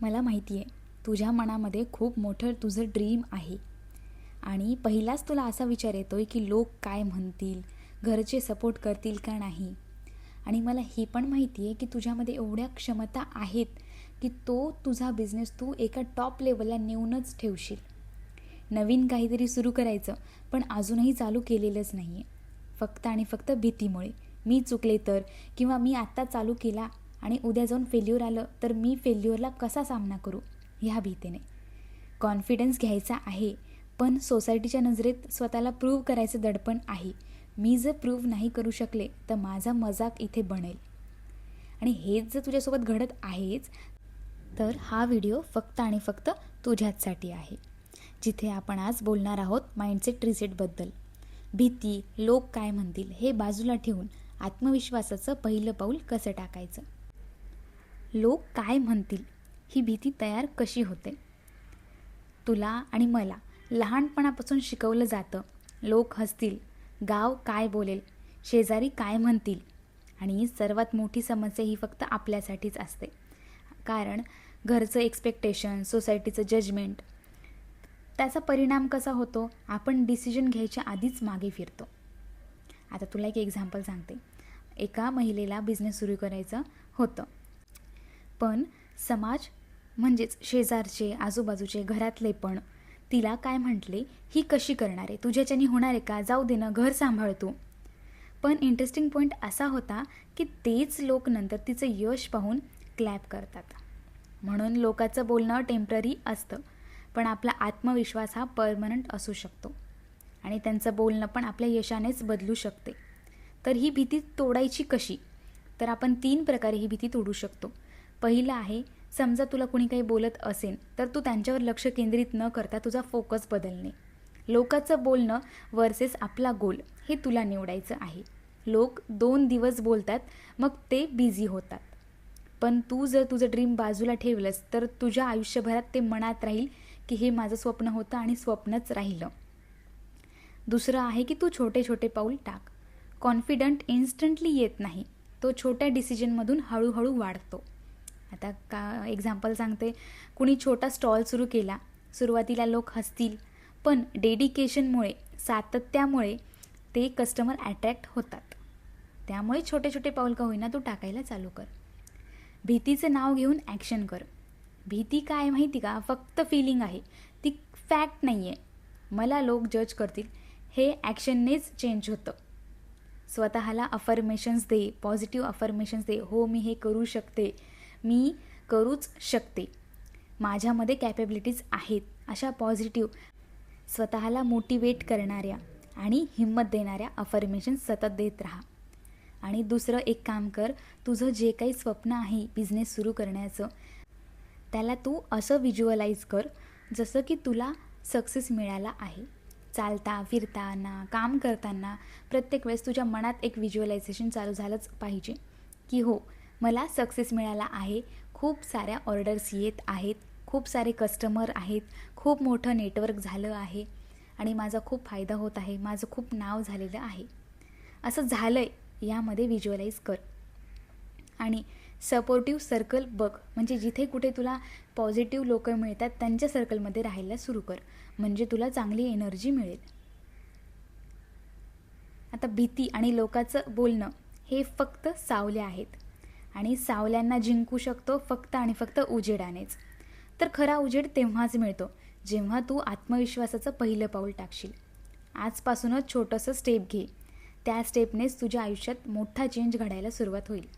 मला माहिती आहे तुझ्या मनामध्ये खूप मोठं तुझं ड्रीम आहे. आणि पहिलाच तुला असा विचार येतो आहे की लोक काय म्हणतील घरचे सपोर्ट करतील का नाही? आणि मला हे पण माहिती आहे की तुझ्यामध्ये एवढ्या क्षमता आहेत की तो तुझा बिझनेस तू एका टॉप लेवलला नेऊनच ठेवशील. नवीन काहीतरी सुरू करायचं पण अजूनही चालू केलेलंच नाही आहे फक्त आणि फक्त भीतीमुळे. मी चुकले तर किंवा मी आत्ता चालू केला आणि उद्या जाऊन फेल्युअर आलं तर मी फेल्युअरला कसा सामना करू? ह्या भीतीने. कॉन्फिडन्स घ्यायचा आहे पण सोसायटीच्या नजरेत स्वतःला प्रूव्ह करायचं दडपण आहे. मी जर प्रूव्ह नाही करू शकले तर माझा मजाक इथे बनेल. आणि हेच जर तुझ्यासोबत घडत आहेच तर हा व्हिडिओ फक्त आणि फक्त तुझ्याचसाठी आहे. जिथे आपण आज बोलणार आहोत माइंडसेट रिसेटबद्दल भीती लोक काय म्हणतील हे बाजूला ठेवून आत्मविश्वासाचं पहिलं पाऊल कसं टाकायचं? लोक काय म्हणतील? ही भीती तयार कशी होते? तुला आणि मला लहानपणापासून शिकवलं जातं. लोक हसतील. गाव काय बोलेल? शेजारी काय म्हणतील? आणि सर्वात मोठी समस्या ही फक्त आपल्यासाठीच असते. कारण घरचं एक्सपेक्टेशन सोसायटीचं जजमेंट त्याचा परिणाम कसा होतो? आपण डिसिजन घ्यायच्या आधीच मागे फिरतो. आता तुला एक एक्झाम्पल सांगते. एका महिलेला बिझनेस सुरू करायचं होतं. पण समाज म्हणजेच शेजारचे आजूबाजूचे घरातले पण तिला काय म्हटले ही कशी करणार आहे? तुझ्याच्यानी होणार आहे का? जाऊ दे ना घर सांभाळ तू. पण इंटरेस्टिंग पॉईंट असा होता की तेच लोक नंतर तिचं यश पाहून क्लॅप करतात. म्हणून लोकाचं बोलणं टेंपररी असतं पण आपला आत्मविश्वास हा परमनंट असू शकतो. आणि त्यांचं बोलणं पण आपल्या यशानेच बदलू शकते. तर ही भीती तोडायची कशी? तर आपण तीन प्रकारे ही भीती तोडू शकतो. पहिलं आहे समजा तुला कुणी काही बोलत असेल तर तू त्यांच्यावर लक्ष केंद्रित न करता तुझा फोकस बदलणे. लोकाचं बोलणं वर्सेस आपला गोल हे तुला निवडायचं आहे. लोक दोन दिवस बोलतात मग ते बिझी होतात. पण तू जर तुझं ड्रीम बाजूला ठेवलंस तर तुझ्या आयुष्यभरात ते मनात राहील की हे माझं स्वप्न होतं आणि स्वप्नच राहिलं. दुसरं आहे की तू छोटे छोटे पाऊल टाक. कॉन्फिडंट इन्स्टंटली येत नाही. तो छोट्या डिसिजनमधून हळूहळू वाढतो. आता का एक्झाम्पल सांगते. कुणी छोटा स्टॉल सुरू केला सुरुवातीला लोक हसतील पण डेडिकेशनमुळे सातत्यामुळे ते कस्टमर अट्रॅक्ट होतात. त्यामुळे छोटे छोटे पाऊल का होईना तू टाकायला चालू कर. भीतीचं नाव घेऊन ॲक्शन कर. भीती काय माहिती का? फक्त फिलिंग आहे. ती फॅक्ट नाही आहे मला लोक जज करतील. हे ॲक्शननेच चेंज होतं. स्वतःला अफर्मेशन्स दे पॉझिटिव्ह अफर्मेशन्स दे. हो मी हे करू शकते. मी करूच शकते. माझ्यामध्ये कॅपेबिलिटीज आहेत अशा पॉझिटिव्ह स्वतःला मोटिवेट करणाऱ्या आणि हिंमत देणाऱ्या अफर्मेशन सतत देत राहा. आणि दुसरं एक काम कर तुझं जे काही स्वप्न आहे बिझनेस सुरू करण्याचं त्याला तू असं व्हिज्युअलाइज कर जसं की तुला सक्सेस मिळाला आहे. चालता फिरताना काम करताना प्रत्येक वेळेस तुझ्या मनात एक व्हिज्युअलायझेशन चालू झालंच पाहिजे. की हो मला सक्सेस मिळाला आहे. खूप साऱ्या ऑर्डर्स येत आहेत. खूप सारे कस्टमर आहेत. खूप मोठं नेटवर्क झालं आहे. आणि माझा खूप फायदा होत आहे. माझं खूप नाव झालेलं आहे. असं झालं आहे यामध्ये व्हिज्युअलाइज कर. आणि सपोर्टिव्ह सर्कल बघ. म्हणजे जिथे कुठे तुला पॉझिटिव्ह लोक मिळतात त्यांच्या सर्कलमध्ये राहायला सुरू कर. म्हणजे तुला चांगली एनर्जी मिळेल. आता भीती आणि लोकांचं बोलणं हे फक्त सावले आहेत. आणि सावल्यांना जिंकू शकतो फक्त आणि फक्त उजेडानेच. तर खरा उजेड तेव्हाच मिळतो जेव्हा तू आत्मविश्वासाचं पहिलं पाऊल टाकशील. आजपासूनच छोटंसं स्टेप घे. त्या स्टेपनेच तुझ्या आयुष्यात मोठा चेंज घडायला सुरुवात होईल.